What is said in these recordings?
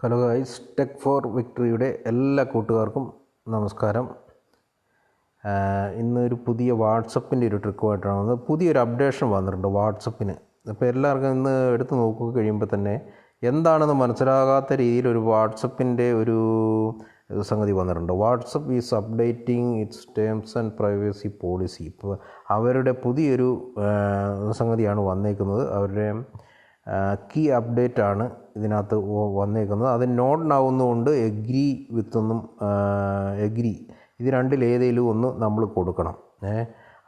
Hello guys tech for വിക്ടറിയുടെ എല്ലാ കൂട്ടുകാർക്കും നമസ്കാരം. ഇന്നൊരു ഇന്ന് ഒരു പുതിയ വാട്സപ്പിന്റെ ഒരു ട്രിക്കുമായിട്ടാണ് വന്നത്. പുതിയൊരു അപ്ഡേഷൻ വന്നിട്ടുണ്ട് വാട്സപ്പിന്. അപ്പോൾ എല്ലാവർക്കും ഇന്ന് എടുത്ത് നോക്കുക കഴിയുമ്പോൾ തന്നെ എന്താണെന്ന് മനസ്സിലാകാത്ത രീതിയിൽ ഒരു വാട്സപ്പിന്റെ ഒരു സംഗതി വന്നിട്ടുണ്ട്. WhatsApp is updating its terms and privacy policy. ഇപ്പോൾ അവരുടെ പുതിയൊരു സംഗതിയാണ് വന്നേക്കുന്നത്. അവരുടെ കീ അപ്ഡേറ്റ് ആണ് ഇതിനകത്ത് വന്നേക്കുന്നത്. അത് നോട്ട് ആവുന്നതുകൊണ്ട് എഗ്രി വിത്ത് വിത്തൊന്നും എഗ്രി ഇത് രണ്ടിൽ ഏതെങ്കിലും ഒന്ന് നമ്മൾ കൊടുക്കണം. ഏ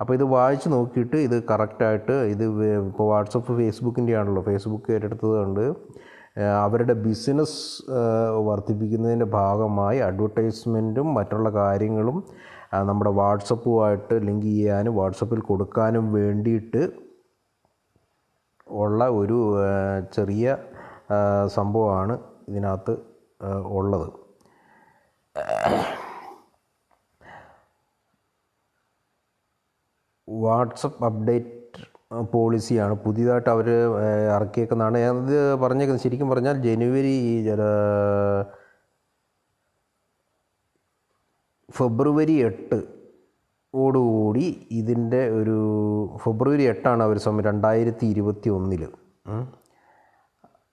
അപ്പോൾ ഇത് വായിച്ച് നോക്കിയിട്ട് ഇത് കറക്റ്റായിട്ട് ഇത് ഇപ്പോൾ വാട്സപ്പ് ഫേസ്ബുക്കിന്റെ ആണല്ലോ. ഫേസ്ബുക്ക് ഏറ്റെടുത്തത് കൊണ്ട് അവരുടെ ബിസിനസ് വർദ്ധിപ്പിക്കുന്നതിന്റെ ഭാഗമായി അഡ്വർടൈസ്മെന്റും മറ്റുള്ള കാര്യങ്ങളും നമ്മുടെ വാട്സപ്പുമായിട്ട് ലിങ്ക് ചെയ്യാനും വാട്സപ്പിൽ കൊടുക്കാനും വേണ്ടിയിട്ട് ഉള്ള ഒരു ചെറിയ സംഭവമാണ് ഇതിനകത്ത് ഉള്ളത്. വാട്സപ്പ് അപ്ഡേറ്റ് പോളിസിയാണ് പുതിയതായിട്ട് അവർ ഇറക്കിയേക്കുന്നതാണ്. അത് പറഞ്ഞേക്കുന്നത് ശരിക്കും പറഞ്ഞാൽ ജനുവരി ഫെബ്രുവരി എട്ട് ഓടുകൂടി ഇതിന്റെ ഒരു ഫെബ്രുവരി എട്ടാണ് അവർ സമയം രണ്ടായിരത്തി ഇരുപത്തി ഒന്നിൽ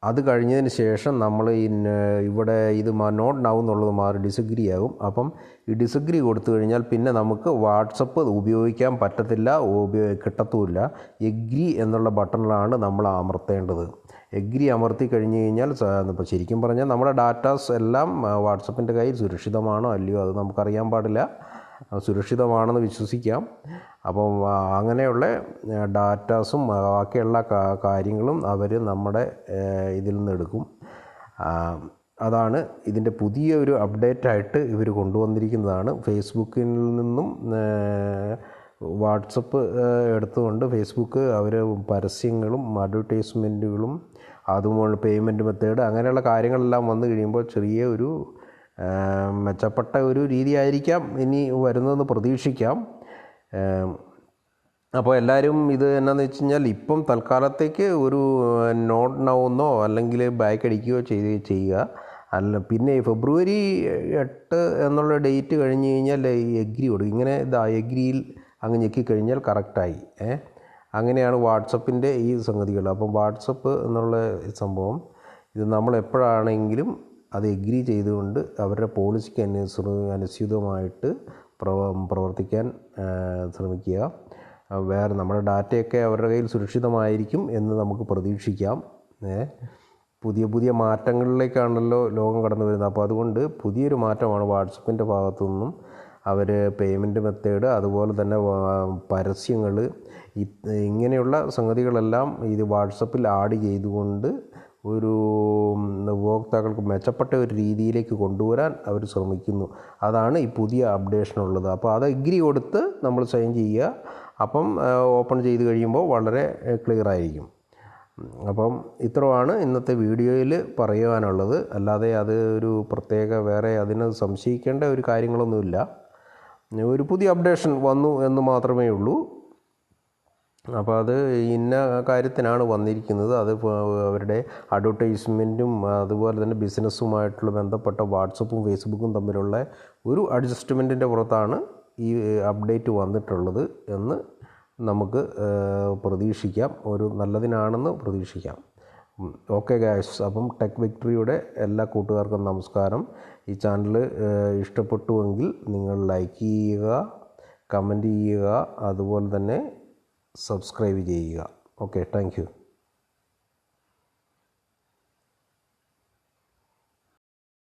അത് കഴിഞ്ഞതിന് ശേഷം നമ്മൾ ഇവിടെ ഇത് നോട്ട് നൗ എന്നുള്ളത് മാറി ഡിസഗ്രി ആകും. അപ്പം ഈ ഡിസഗ്രി കൊടുത്തു കഴിഞ്ഞാൽ പിന്നെ നമുക്ക് വാട്സപ്പ് ഉപയോഗിക്കാൻ പറ്റത്തില്ല ഉപയോ കിട്ടത്തുമില്ല. എഗ്രി എന്നുള്ള ബട്ടണിലാണ് നമ്മൾ അമർത്തേണ്ടത്. എഗ്രി അമർത്തി കഴിഞ്ഞ് കഴിഞ്ഞാൽ ഇപ്പോൾ ശരിക്കും പറഞ്ഞാൽ നമ്മുടെ ഡാറ്റാസ് എല്ലാം വാട്സപ്പിന്റെ കയ്യിൽ സുരക്ഷിതമാണോ അല്ലയോ അത് നമുക്കറിയാൻ പാടില്ല. സുരക്ഷിതമാണെന്ന് വിശ്വസിക്കാം. അപ്പം അങ്ങനെയുള്ള ഡാറ്റാസും ബാക്കിയുള്ള കാര്യങ്ങളും അവർ നമ്മുടെ ഇതിൽ നിന്ന് എടുക്കും. അതാണ് ഇതിന്റെ പുതിയ ഒരു അപ്ഡേറ്റ് ആയിട്ട് ഇവർ കൊണ്ടുവന്നിരിക്കുന്നതാണ്. ഫേസ്ബുക്കിൽ നിന്നും വാട്സപ്പ് എടുത്തുകൊണ്ട് ഫേസ്ബുക്ക് അവർ പരസ്യങ്ങളും അഡ്വർടൈസ്മെന്റുകളും അതുപോലെ പേയ്മെന്റ് മെത്തേഡ് അങ്ങനെയുള്ള കാര്യങ്ങളെല്ലാം വന്നു കഴിയുമ്പോൾ ചെറിയ ഒരു മെച്ചപ്പെട്ട ഒരു രീതിയായിരിക്കാം ഇനി വരുന്നതെന്ന് പ്രതീക്ഷിക്കാം. അപ്പോൾ എല്ലാവരും ഇത് എന്നാന്ന് വെച്ച് കഴിഞ്ഞാൽ ഇപ്പം തൽക്കാലത്തേക്ക് ഒരു നോട്ട് നൗന്നോ അല്ലെങ്കിൽ ബാക്ക് അടിക്കുകയോ ചെയ്ത് ചെയ്യുക. അല്ല പിന്നെ ഫെബ്രുവരി എട്ട് എന്നുള്ള ഡേറ്റ് കഴിഞ്ഞ് കഴിഞ്ഞാൽ എഗ്രി കൊടുക്കും. ഇങ്ങനെ ഇതാ എഗ്രിയിൽ അങ്ങ് ഞെക്കിക്കഴിഞ്ഞാൽ കറക്റ്റായി. ഏ അങ്ങനെയാണ് വാട്സപ്പിന്റെ ഈ സംഗതികൾ. അപ്പം വാട്സപ്പ് എന്നുള്ള സംഭവം ഇത് നമ്മൾ എപ്പോഴാണെങ്കിലും അത് എഗ്രി ചെയ്തുകൊണ്ട് അവരുടെ പോളിസിക്ക് അനുസൃ അനുസൃതമായിട്ട് പ്രവ പ്രവർത്തിക്കാൻ ശ്രമിക്കുക. വേറെ നമ്മുടെ ഡാറ്റയൊക്കെ അവരുടെ കയ്യിൽ സുരക്ഷിതമായിരിക്കും എന്ന് നമുക്ക് പ്രതീക്ഷിക്കാം. പുതിയ പുതിയ മാറ്റങ്ങളിലേക്കാണല്ലോ ലോകം കടന്നു വരുന്നത്. അപ്പോൾ അതുകൊണ്ട് പുതിയൊരു മാറ്റമാണ് വാട്സപ്പിന്റെ ഭാഗത്തു നിന്നും അവർ പേയ്മെന്റ് മെത്തേഡ് അതുപോലെ തന്നെ പരസ്യങ്ങൾ ഇങ്ങനെയുള്ള സംഗതികളെല്ലാം ഇത് വാട്സപ്പിൽ ആഡ് ചെയ്തുകൊണ്ട് ഒരു ഉപഭോക്താക്കൾക്ക് മെച്ചപ്പെട്ട ഒരു രീതിയിലേക്ക് കൊണ്ടുവരാൻ അവർ ശ്രമിക്കുന്നു. അതാണ് ഈ പുതിയ അപ്ഡേഷൻ ഉള്ളത് അപ്പോൾ അത് എഗ്രി കൊടുത്ത് നമ്മൾ സൈൻ ചെയ്യുക. അപ്പം ഓപ്പൺ ചെയ്ത് കഴിയുമ്പോൾ വളരെ ക്ലിയർ ആയിരിക്കും. അപ്പം ഇത്രയാണ് ഇന്നത്തെ വീഡിയോയിൽ പറയുവാനുള്ളത് അല്ലാതെ അത് ഒരു പ്രത്യേക വേറെ അതിന് സംശയിക്കേണ്ട ഒരു കാര്യങ്ങളൊന്നുമില്ല. ഒരു പുതിയ അപ്ഡേഷൻ വന്നു എന്ന് മാത്രമേ ഉള്ളൂ. അപ്പോൾ അത് ഇന്ന കാര്യത്തിനാണ് വന്നിരിക്കുന്നത്. അത് അവരുടെ അഡ്വർടൈസ്മെന്റും അതുപോലെ തന്നെ ബിസിനസ്സുമായിട്ടുള്ള ബന്ധപ്പെട്ട വാട്സപ്പും ഫേസ്ബുക്കും തമ്മിലുള്ള ഒരു അഡ്ജസ്റ്റ്മെന്റിന്റെ പുറത്താണ് ഈ അപ്ഡേറ്റ് വന്നിട്ടുള്ളത് എന്ന് നമുക്ക് പ്രതീക്ഷിക്കാം. ഒരു നല്ലതിനാണെന്ന് പ്രതീക്ഷിക്കാം. Okay guys. അപ്പം ടെക് വിക്ടറിയുടെ എല്ലാ കൂട്ടുകാർക്കും നമസ്കാരം. ഈ ചാനൽ ഇഷ്ടപ്പെട്ടുവെങ്കിൽ നിങ്ങൾ ലൈക്ക് ചെയ്യുക കമന്റ് ചെയ്യുക അതുപോലെ തന്നെ സബ്സ്ക്രൈബ് ചെയ്യുക. Okay thank you